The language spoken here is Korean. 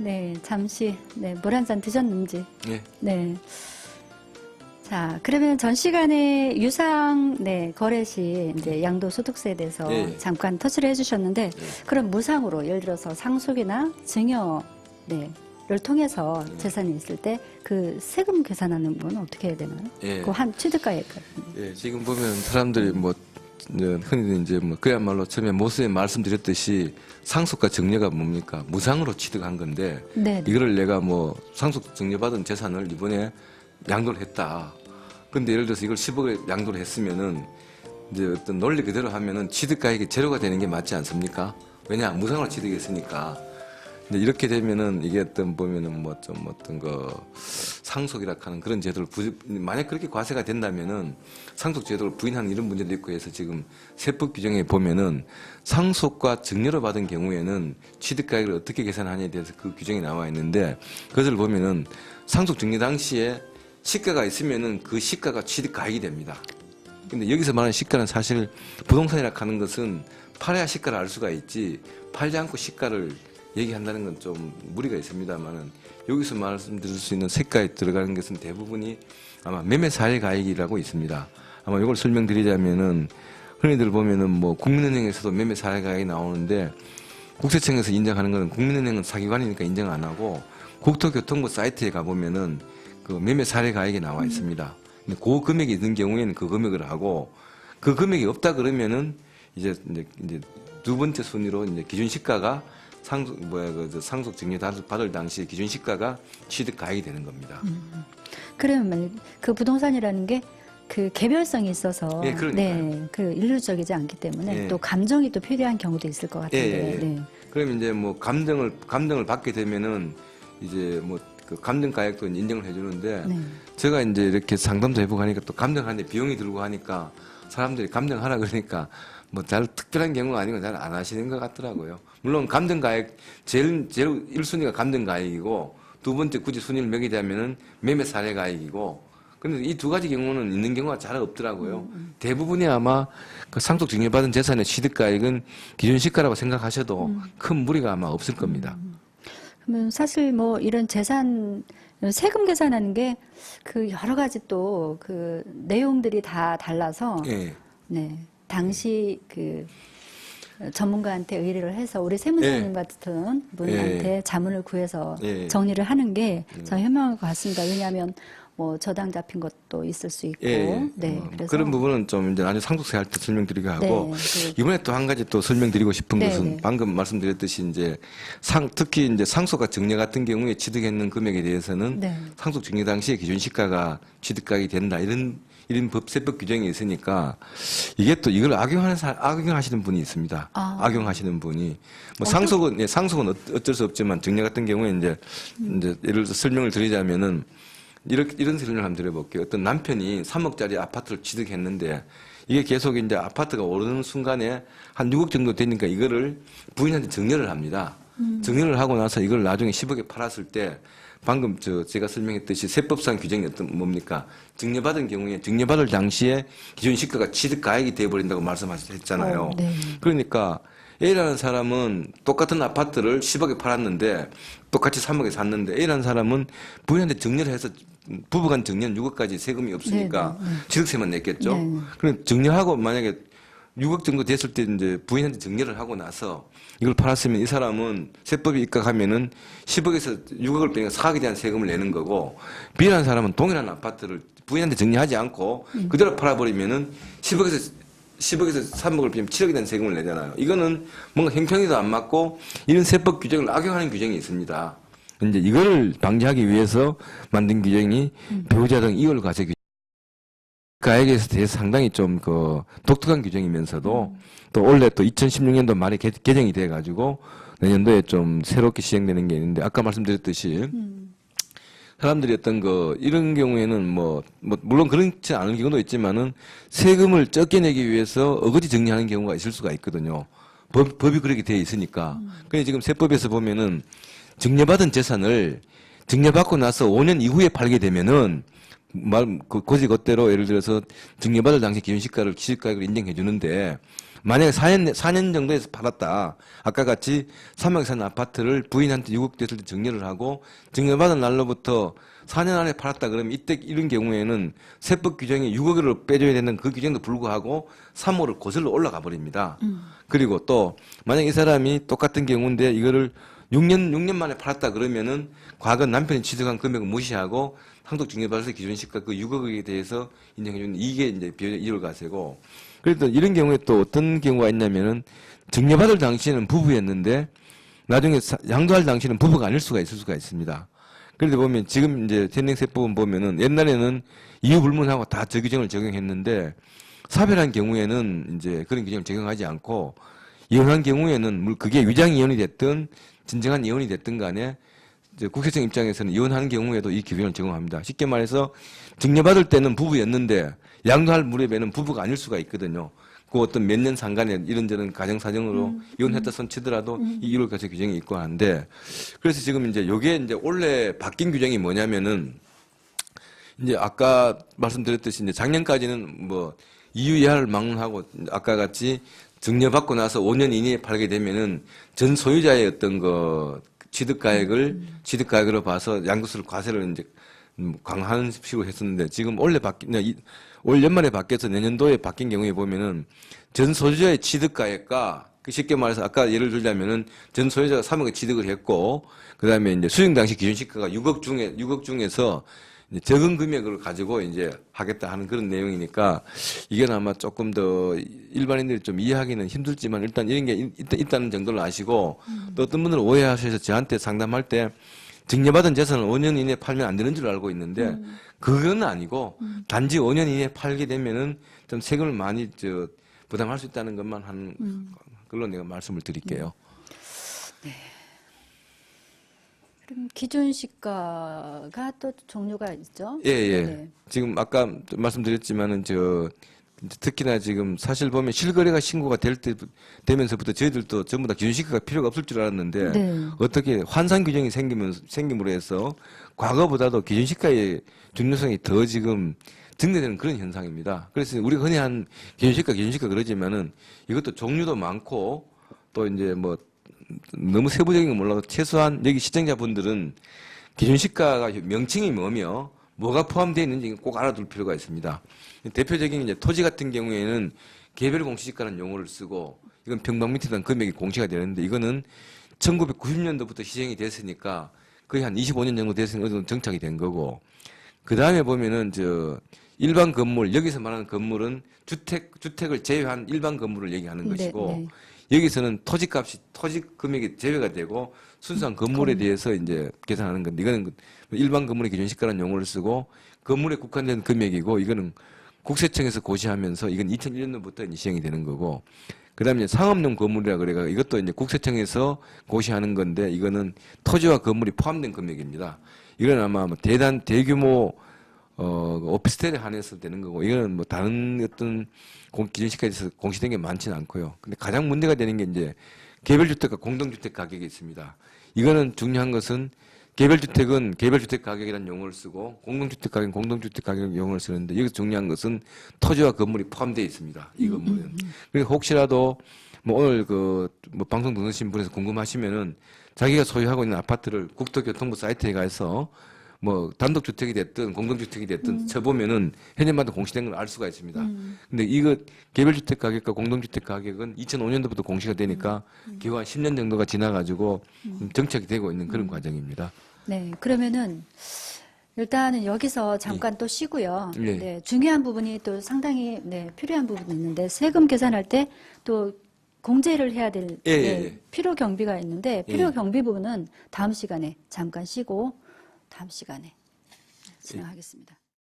네, 잠시 네, 물 한 잔 드셨는지. 예. 네. 자, 그러면 전 시간에 유상 네, 거래 시 이제 양도 소득세에 대해서 예, 예. 잠깐 터치를 해 주셨는데, 그럼 무상으로 예를 들어서 상속이나 증여 네, 를 통해서 예. 재산이 있을 때 그 세금 계산하는 건 어떻게 해야 되나요? 예. 그 한 취득가액. 예, 지금 보면 사람들이 뭐 흔히 이제 뭐 그야말로 처음에 모습에 말씀드렸듯이 상속과 증여가 뭡니까 무상으로 취득한 건데 네. 네. 이거를 내가 뭐 상속 증여받은 재산을 이번에 양도를 했다. 근데 예를 들어서 이걸 10억에 양도를 했으면은 이제 어떤 논리 그대로 하면은 취득가액이 제로가 되는 게 맞지 않습니까? 왜냐 무상으로 취득했으니까. 근데 이렇게 되면은 이게 어떤 보면은 뭐 좀 어떤 거 상속이라 하는 그런 제도를 부, 만약 그렇게 과세가 된다면은 상속 제도를 부인하는 이런 문제도 있고 해서 지금 세법 규정에 보면은 상속과 증여를 받은 경우에는 취득가액을 어떻게 계산하냐에 대해서 그 규정이 나와 있는데 그것을 보면은 상속 증여 당시에 시가가 있으면은 그 시가가 취득가액이 됩니다. 근데 여기서 말하는 시가는 사실 부동산이라 하는 것은 팔아야 시가를 알 수가 있지 팔지 않고 시가를 얘기한다는 건 좀 무리가 있습니다만은 여기서 말씀드릴 수 있는 세가에 들어가는 것은 대부분이 아마 매매 사례 가액이라고 있습니다. 아마 이걸 설명드리자면은 흔히들 보면은 뭐 국민은행에서도 매매 사례 가액이 나오는데 국세청에서 인정하는 거는 국민은행은 사기관이니까 인정 안 하고 국토교통부 사이트에 가보면은 그 매매 사례 가액이 나와 있습니다. 근데 그 금액이 있는 경우에는 그 금액을 하고 그 금액이 없다 그러면은 이제 이제, 이제 두 번째 순위로 이제 기준 시가가 상속 뭐야 그저 상속 증여 받을, 당시 기준 시가가 취득 가액이 되는 겁니다. 그러면 그 부동산이라는 게 그 개별성이 있어서 예. 네, 그 일률적이지 않기 때문에 예. 또 감정이 또 필요한 경우도 있을 것 같은데. 예, 예, 예. 네. 그럼 이제 뭐 감정을 감정을 받게 되면은 이제 뭐 그 감정 가액도 인정을 해주는데 네. 제가 이제 이렇게 상담도 해보고 하니까 또 감정하는데 비용이 들고 하니까 사람들이 감정하라 그러니까 뭐 잘 특별한 경우가 아니고 잘 안 하시는 것 같더라고요. 물론 감정 가액 제일 제일 1순위가 감정 가액이고 두 번째 굳이 순위를 매기자면은 매매 사례 가액이고 근데 이 두 가지 경우는 있는 경우가 잘 없더라고요. 대부분이 아마 그 상속 증여받은 재산의 취득 가액은 기준 시가라고 생각하셔도 큰 무리가 아마 없을 겁니다. 그러면 사실 뭐 이런 재산 세금 계산하는 게 그 여러 가지 또 그 내용들이 다 달라서 예. 네 당시 그 전문가한테 의뢰를 해서 우리 세무사님 같은 분한테 자문을 구해서 예. 정리를 하는 게저 현명한 것 같습니다. 왜냐하면 뭐 저당 잡힌 것도 있을 수 있고, 예, 예. 네 어, 그래서 그런 부분은 좀 이제 나중에 상속세 할 때 설명드리고 하고 네, 이번에 또 한 가지 또 설명드리고 싶은 네, 것은 네. 방금 말씀드렸듯이 이제 상 특히 이제 상속과 증여 같은 경우에 취득했는 금액에 대해서는 네. 상속 증여 당시에 기준 시가가 취득가액이 된다 이런 이런 법 세법 규정이 있으니까 이게 또 이걸 악용하는 사, 악용하시는 분이 있습니다. 아. 악용하시는 분이 뭐 상속은 예, 상속은 어- 어쩔 수 없지만 증여 같은 경우에 이제 이제 예를 들어 서 설명을 드리자면은 이렇게 이런 설명을 한번 드려볼게요. 어떤 남편이 3억짜리 아파트를 취득했는데 이게 계속 이제 아파트가 오르는 순간에 한 6억 정도 되니까 이거를 부인한테 증여를 합니다. 증여를 하고 나서 이걸 나중에 10억에 팔았을 때 방금 저 제가 설명했듯이 세법상 규정이 어떤 뭡니까? 증여받은 경우에 증여받을 당시에 기준 시가가 취득 가액이 돼버린다고 말씀하셨잖아요. 어, 네. 그러니까 A라는 사람은 똑같은 아파트를 10억에 팔았는데 똑같이 3억에 샀는데 A라는 사람은 부인한테 증여를 해서 부부간 증여는 6억까지 세금이 없으니까 네, 네, 네. 취득세만 냈겠죠. 그럼 증여하고 만약에 6억 정도 됐을 때 이제 부인한테 증여를 하고 나서 이걸 팔았으면 이 사람은 세법이 입각하면은 10억에서 6억을 빼니까 4억에 대한 세금을 내는 거고 B라는 사람은 동일한 아파트를 부인한테 증여하지 않고 음. 그대로 팔아버리면은 10억에서 10억에서 3억을 빼면 7억에 대한 세금을 내잖아요. 이거는 뭔가 형평에도 안 맞고 이런 세법 규정을 악용하는 규정이 있습니다. 이제 이거를 방지하기 위해서 만든 규정이 배우자 등 이월 과세 규정. 가액에 대해서 상당히 좀 그 독특한 규정이면서도 또 원래 또 2016년도 말에 개, 개정이 돼 가지고 내년도에 좀 새롭게 시행되는 게 있는데 아까 말씀드렸듯이 사람들이 어떤 거 이런 경우에는 뭐, 뭐 물론 그렇지 않은 경우도 있지만은 세금을 적게 내기 위해서 어거지 정리하는 경우가 있을 수가 있거든요. 법, 법이 그렇게 되어 있으니까. 근데 지금 세법에서 보면은 증여받은 재산을 증여받고 나서 5년 이후에 팔게 되면은 말, 그, 고지 것대로 예를 들어서 증여받을 당시 기준시가를 시가액을 인정해 주는데 만약에 4년, 4년 정도에서 팔았다. 아까 같이 3억에 산 아파트를 부인한테 6억 됐을 때 증여를 하고 증여받은 날로부터 4년 안에 팔았다 그러면 이때 이런 경우에는 세법 규정에 6억을 빼줘야 되는 그 규정도 불구하고 3억을 거슬러 올라가 버립니다. 그리고 또 만약 이 사람이 똑같은 경우인데 이거를 6년 6년 만에 팔았다 그러면은 과거 남편이 취득한 금액을 무시하고 상속증여발세 기준 시가 그 6억에 대해서 인정해주는 이게 이제 비율 1월 가세고 그래도 이런 경우에 또 어떤 경우가 있냐면은 증여받을 당시에는 부부였는데 나중에 사- 양도할 당시에는 부부가 아닐 수가 있을 수가 있습니다. 그런데 보면 지금 이제 현행세법은 보면은 옛날에는 이유 불문하고 다 저 규정을 적용했는데 사별한 경우에는 이제 그런 규정을 적용하지 않고 이혼한 경우에는 물- 그게 위장 이혼이 됐든 진정한 이혼이 됐든 간에 국세청 입장에서는 이혼하는 경우에도 이 규정을 적용합니다. 쉽게 말해서 증여받을 때는 부부였는데 양도할 무렵에는 부부가 아닐 수가 있거든요. 그 어떤 몇 년 상간에 이런저런 가정 사정으로 이혼했다 손 치더라도 이 1월 가세 규정이 있고 한데 그래서 지금 이제 요게 이제 원래 바뀐 규정이 뭐냐면은 이제 아까 말씀드렸듯이 이제 작년까지는 뭐 이유 이하를 막론하고 아까 같이 증여받고 나서 5년 이내에 팔게 되면은 전 소유자의 어떤 그 취득가액을 취득가액으로 봐서 양도세를 과세를 이제 음, 강화하는 식으로 했었는데 지금 원래 바뀐 이- 올 연말에 바뀌어서 내년도에 바뀐 경우에 보면은 전 소유자의 취득가액과 그 쉽게 말해서 아까 예를 들자면은 전 소유자가 3억에 취득을 했고 그다음에 이제 수령 당시 기준 시가가 6억 중에 6억 중에서 적은 금액을 가지고 이제 하겠다 하는 그런 내용이니까 이게 아마 조금 더 일반인들이 좀 이해하기는 힘들지만 일단 이런 게 있- 있- 있다는 정도를 아시고 또 어떤 분들은 오해하셔서 저한테 상담할 때 증여받은 재산을 5년 이내에 팔면 안 되는 줄 알고 있는데 그건 아니고 단지 5년 이내에 팔게 되면은 좀 세금을 많이 저 부담할 수 있다는 것만 한 걸로 내가 말씀을 드릴게요. 그럼 기준 시가가 또 종류가 있죠? 예, 예. 네. 지금 아까 말씀드렸지만은 저 특히나 지금 사실 보면 실거래가 신고가 될 때 되면서부터 저희들도 전부 다 기준 시가가 필요가 없을 줄 알았는데 네. 어떻게 환산 규정이 생기면 생김으로 해서 과거보다도 기준 시가의 중요성이 더 지금 증대되는 그런 현상입니다. 그래서 우리가 흔히 한 기준 시가 기준 시가 그러지만은 이것도 종류도 많고 또 이제 뭐 너무 세부적인 건 몰라도 최소한 여기 시청자분들은 기준시가가 명칭이 뭐며 뭐가 포함되어 있는지 꼭 알아둘 필요가 있습니다. 대표적인 이제 토지 같은 경우에는 개별 공시지가라는 용어를 쓰고 이건 평방미터에 대한 금액이 공시가 되는데 이거는 1990년도부터 시행이 됐으니까 거의 한 25년 정도 됐으니 어느 정도 정착이 된 거고 그 다음에 보면은 저 일반 건물 여기서 말하는 건물은 주택 주택을 제외한 일반 건물을 얘기하는 네, 것이고 네. 여기서는 토지값이 토지 금액이 제외가 되고 순수한 건물에 대해서 이제 계산하는 건데 이거는 그 일반 건물의 기준 시가라는 용어를 쓰고 건물에 국한된 금액이고 이거는 국세청에서 고시하면서 이건 2001년도부터 이제 시행이 되는 거고 그다음에 상업용 건물이라 그래가 이것도 이제 국세청에서 고시하는 건데 이거는 토지와 건물이 포함된 금액입니다. 이건 아마 뭐 대단 대규모 어, 오피스텔에 한해서 되는 거고, 이거는 뭐 다른 어떤 공, 기준시가에서 공시된 게 많지는 않고요. 근데 가장 문제가 되는 게 이제 개별주택과 공동주택 가격이 있습니다. 이거는 중요한 것은 개별주택은 개별주택 가격이라는 용어를 쓰고 공동주택 가격은 공동주택 가격 용어를 쓰는데 여기서 중요한 것은 토지와 건물이 포함되어 있습니다. 이 건물은. 그러니까 혹시라도 뭐 오늘 그 뭐 방송 듣으신 분에서 궁금하시면은 자기가 소유하고 있는 아파트를 국토교통부 사이트에 가서 뭐 단독주택이 됐든 공동주택이 됐든 쳐보면은 해년마다 공시된 걸 알 수가 있습니다. 근데 이거 개별주택 가격과 공동주택 가격은 2005년도부터 공시가 되니까 기호 한 10년 정도가 지나가지고 정착이 되고 있는 그런 과정입니다. 네, 그러면은 일단은 여기서 잠깐 또 쉬고요. 예. 네, 중요한 부분이 또 상당히 네, 필요한 부분이 있는데 세금 계산할 때 또 공제를 해야 될 예, 예, 네, 예. 필요 경비가 있는데 예. 필요 경비 부분은 다음 시간에 잠깐 쉬고 다음 시간에 진행하겠습니다.